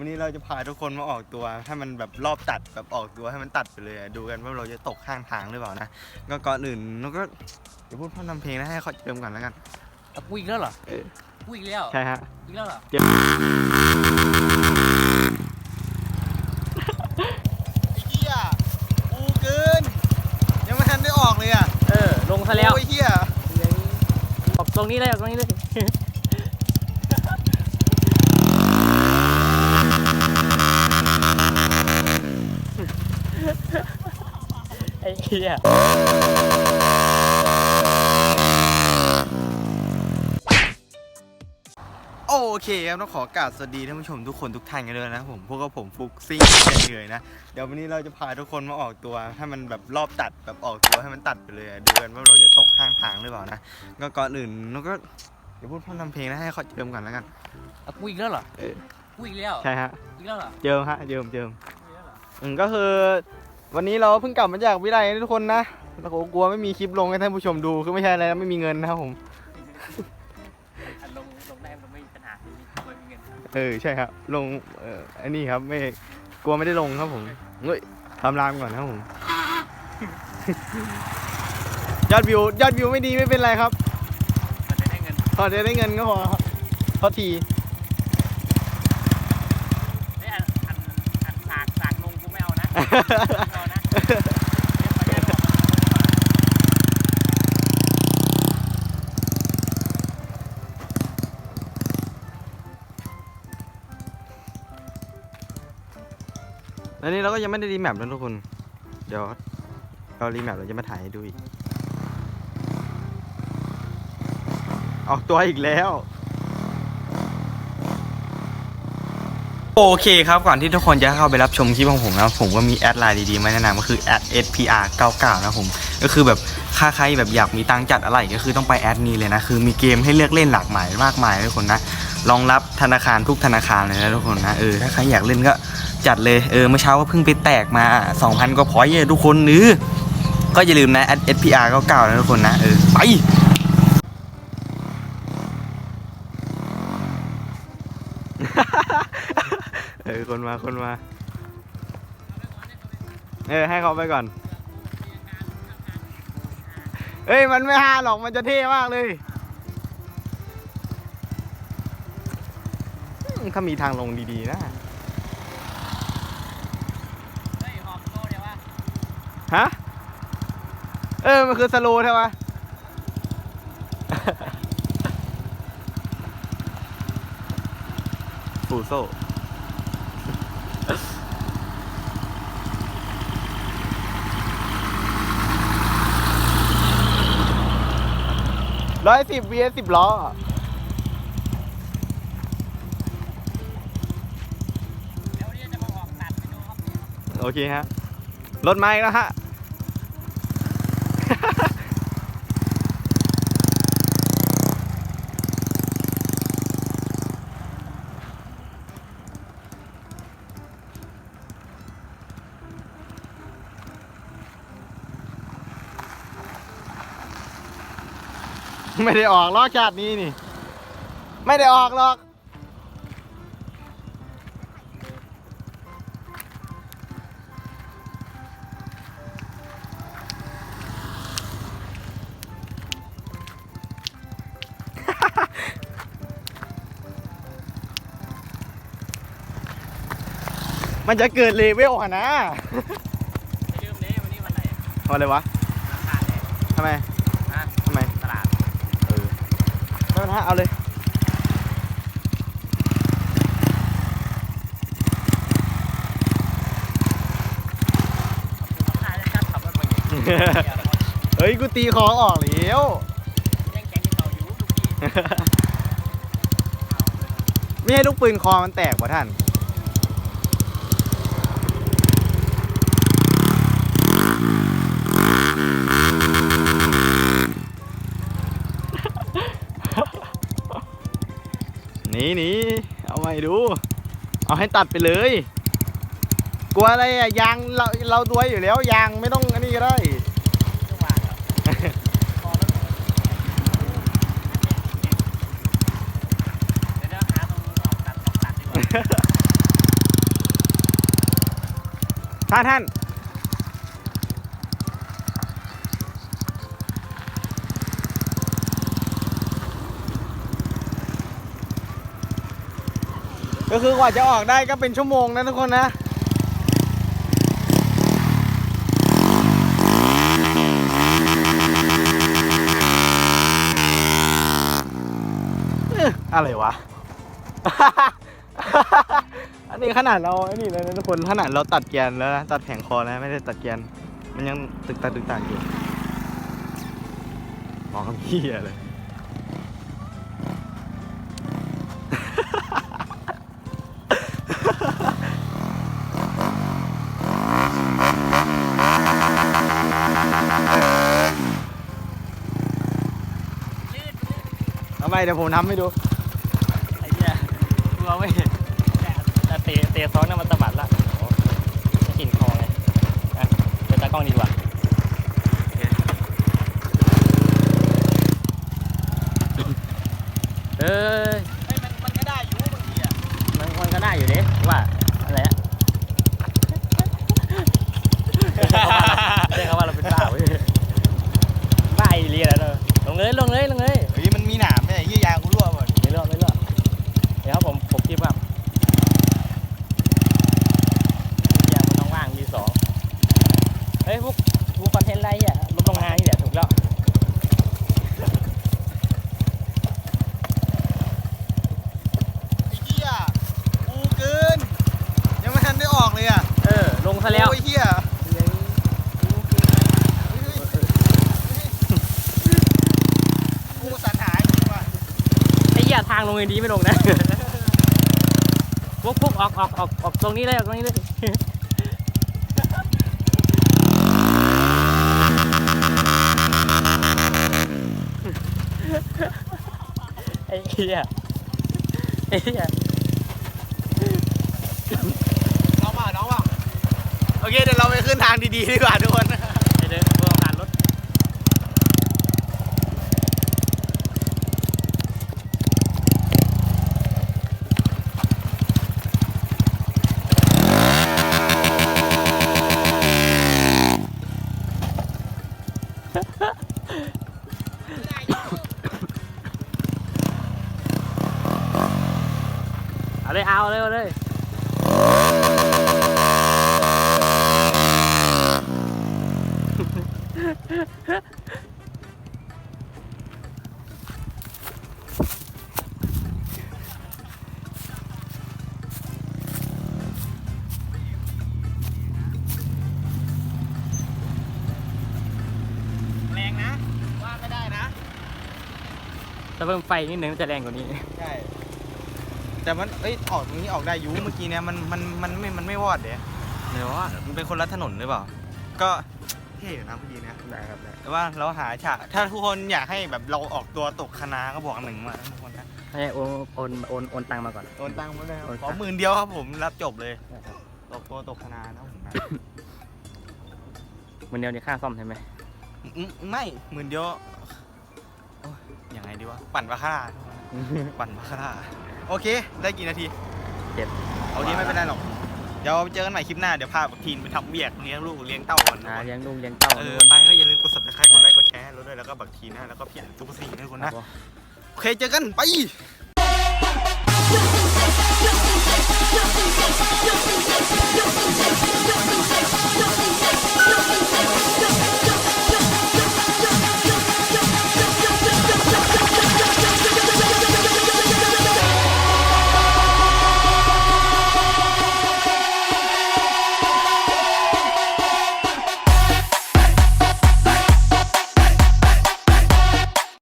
วันนี้เราจะพาทุกคนมาออกตัว ให้มันแบบรอบตัดแบบออกตัวให้มันตัดไปเลยอะดูกันว่าเราจะตกข้างทางหรือเปล่านะ ก็ก่อนอื่นเราก็เดี๋ยวพูดพร่ำทำเพลงนะให้เขาเจิมก่อนแล้วกันเอากูอีกแล้วเหรอเออกูอีกแล้ว ใช่ฮะ อีกแล้วเหรอไอ้เหี้ยกูเกิน ยังไม่ทันได้ออกเลยอะเออ ลงซะแล้วโอ้ยเหี้ย ออกตรงนี้เลยออกตรงนี้เลย เหี้ยโอเคครับต้องขอกราบสวัสดีท่านผู้ชมทุกคนทุกท่านกันเลยนะครับผมพวกกับผมฟุกซิ่งเหนื่อยๆนะ เดี๋ยววันนี้เราจะพาทุกคนมาออกตัวให้มันแบบรอบตัดแบบออกตัวให้มันตัดไปเลยอะดูกันว่าเราจะตกข้างทางหรือเปล่านะก็ก่อนอื่นเราก็เดี๋ยวพูดพร่ำทำเพลงนะให้เขาเจิมก่อนแล้วกันเอากูอีกแล้วเหรอเออกูอีกแล้วใช่ฮะอีกแล้วเหรอเจิมฮะเจิมเจิมอีกแล้วเหรออืมก็คือ วันนี้เราเพิ่งกลับมาจากวิไลนะทุกคนนะแล้วก็กลัวไม่มีคลิปลงให้ท่านผู้ชมดูคือไม่ใช่อะไรนะไม่มีเงินนะครับผมอันลงลงได้มันไม่มีปัญหาไม่มีไม่มีเงินเออใช่ครับ ลงเอออันนี้ครับไม่กลัวไม่ได้ลงครับผมเฮ้ยทำรามก่อนครับผมยอดวิวยอดวิวไม่ดีไม่เป็นไรครับมันจะได้เงินพอจะได้เงินก็พอครับพอทีไอ้ยอันอันอันสากสากลงกูไม่เอานะ แล้วนี่เราก็ยังไม่ได้รีแมปนะทุกคน เดี๋ยวเรารีแมปเราจะมาถ่ายให้ดูอีก ออกตัวอีกแล้ว โอเคครับก่อนที่ทุกคนจะเข้าไปรับชมคลิปของผมนะผมก็มีแอดไลน์ดีๆมาแนะนำก็คือแอด @spr99 นะผมก็คือแบบถ้าใครแบบอยากมีตังจัดอะไรก็คือต้องไปแอดนี้เลยนะคือมีเกมให้เลือกเล่นหลากหลายมากมายทุกคนนะรองรับธนาคารทุกธนาคารเลยนะทุกคนนะเออถ้าใครอยากเล่นก็ จัดเลยเออเมื่อเช้าก็เพิ่งไปแตกมา 2,000กว่าพอยต์เนี่ยทุกคนเนื้อก็อย่าลืมนะ @spr99 นะทุกคนนะเออไปเออคนมาคนมา เออให้เขาไปก่อน เอ้ยมันไม่ห้าหรอกมันจะเท่มากเลยอืมถ้ามีทางลงดีๆนะ เฮ้ยหอมโลเดี๋ยวว่า ฮะ เออ มันคือสโลว์ใช่ปะฟูโซร้อยสิบ vs สิบล้อเดี๋ยววันนี้จะมาออกตัดไปดูครับโอเคฮะ รถไมาอีกแล้วฮะ ไม่ได้ออกล้อกชาตินี้นี่ ไม่ได้ออกหรอก มันจะเกิดเลเวลอะนะอย่าลืมเลยวันนี้วันไหนเอาอะไรวะราคาเนี่ยทำไมฮะทำไมตลาดเออไม่เป็นไรเอาเลย ราคาจะจัดขับรถมาอย่างนี้เฮ้ยกูตีคอออกแล้วแย่งแกงที่เก่าอยู่ลูกพี่เอาเลยไม่ให้ลูกปืนคอมันแตกวะท่าน นี่นี่เอาไปดู เอาให้ตัดไปเลย กลัวอะไรอะยางเราเราด้วยอยู่แล้วยางไม่ต้องอันนี้ก็ได้ ท่านท่าน ก็คือกว่าจะออกได้ก็เป็นชั่วโมงนะทุกคนนะเอ๊ะอะไรวะ อันนี้ขนาดเราอ้นี่เลยนะทุกคนขนาดเราตัดแกนแล้วนะ ตัดแผงคอแล้วไม่ได้ตัดแกน มันยังตึกตักตึกตักอยู่มองเหี้ยเลย ทำไมเดี๋ยวผมทำให้ดูไอ้เนี่ยกลัวไม่เห็นแต่แต่เตะเตะซ้อนน่ะมันสะบัดละโอ้ไม่กินคอไงอะเป็นตากล้องดีกว่าเอ้ยมันมันก็ได้อยู่บางทีอะมันมันก็ได้อยู่ดิว่าอะไรอะเรียกเขาว่าเราเป็นบ้าเว้ยบ้าอีเลียแล้วเนอะลงเลยลงเลยลงเลย เฮ้ยมันมีหนามเนี่ยยี่ยางกูรั่วหมด ไม่เลือกไม่เลือกเดี๋ยวครับผมผมคิดว่าอย่างมันต้องว่างมีสองเฮ้ยพวกพวกคอนเทนต์อะไรอะลบลงงานนี่แหละถูกแล้ว ไอ้เหี้ยกูเกิน ยังไม่ทันได้ออก เลยอะเออ ลงซะแล้ว โอ้ยเหี้ยกูสันหายจริงว่ะไอ้เหี้ยทางลงอย่างนี้ไม่ลงนะ พวกพวกออกออกออกออกตรงนี้เลยออกตรงนี้เลย ไอ้เหี้ยไอ้เหี้ย น้องเปล่าน้องเปล่าโอ เคเดี๋ยวเราไปขึ้นทางดีๆดีกว่าทุกคนไอ้เดินเพื่อผ่านรถเอาเลยเอาเลยเอาเลย แรงนะ ว่าไม่ได้นะ ถ้าเพิ่มไฟนิดนึงจะแรงกว่านี้ ใช่ แต่มัน เอ้ย ออกตรงนี้ออกได้อยูเมื่อกี้เนี่ยมัน มัน มันไม่ มันไม่วอดเดี๋ยเดี๋ยวว่ามันเป็นคนละถนนหรือเปล่า ก็ เท่อยู่นะพอดีนะได้ครับได้แต่ว่าเราหาฉากถ้าทุกคนอยากให้แบบเราออกตัวตกคณะก็บอกหนึ่งมาทุกคนนะให้โอนโอนโอนโอนตังค์มาก่อนโอนตังค์มาเลยโอนขอตังค์หมื่นเดียวครับผมรับจบเลยตกตัวตกคณะนะผมนะมันเดียวนี่ค่าซ่อมใช่ไหมอืมไม่หมื่นเดียวโอ้ยยังไงดีวะปั่นบาคาร่าปั่นบาคาร่าโอเค ได้กี่นาทีเจ็ด โอเคไม่เป็นไรหรอก เดี๋ยวเจอกันใหม่คลิปหน้า เดี๋ยวพาบักทีนไปทำเวียกเลี้ยงลูกเลี้ยงเต่าก่อนนะนะเลี้ยงลูกเลี้ยงเต่าเออไปก็อย่าลืมกด subscribe กดไลค์กดแชร์ให้เราด้วยแล้วก็บักทีนนะแล้วก็พี่อันทุกสี่งให้ทุกคนนะ โอเคเจอกันไป Don't be safe, don't be safe, don't be safe, don't be safe, don't be safe, don't be safe.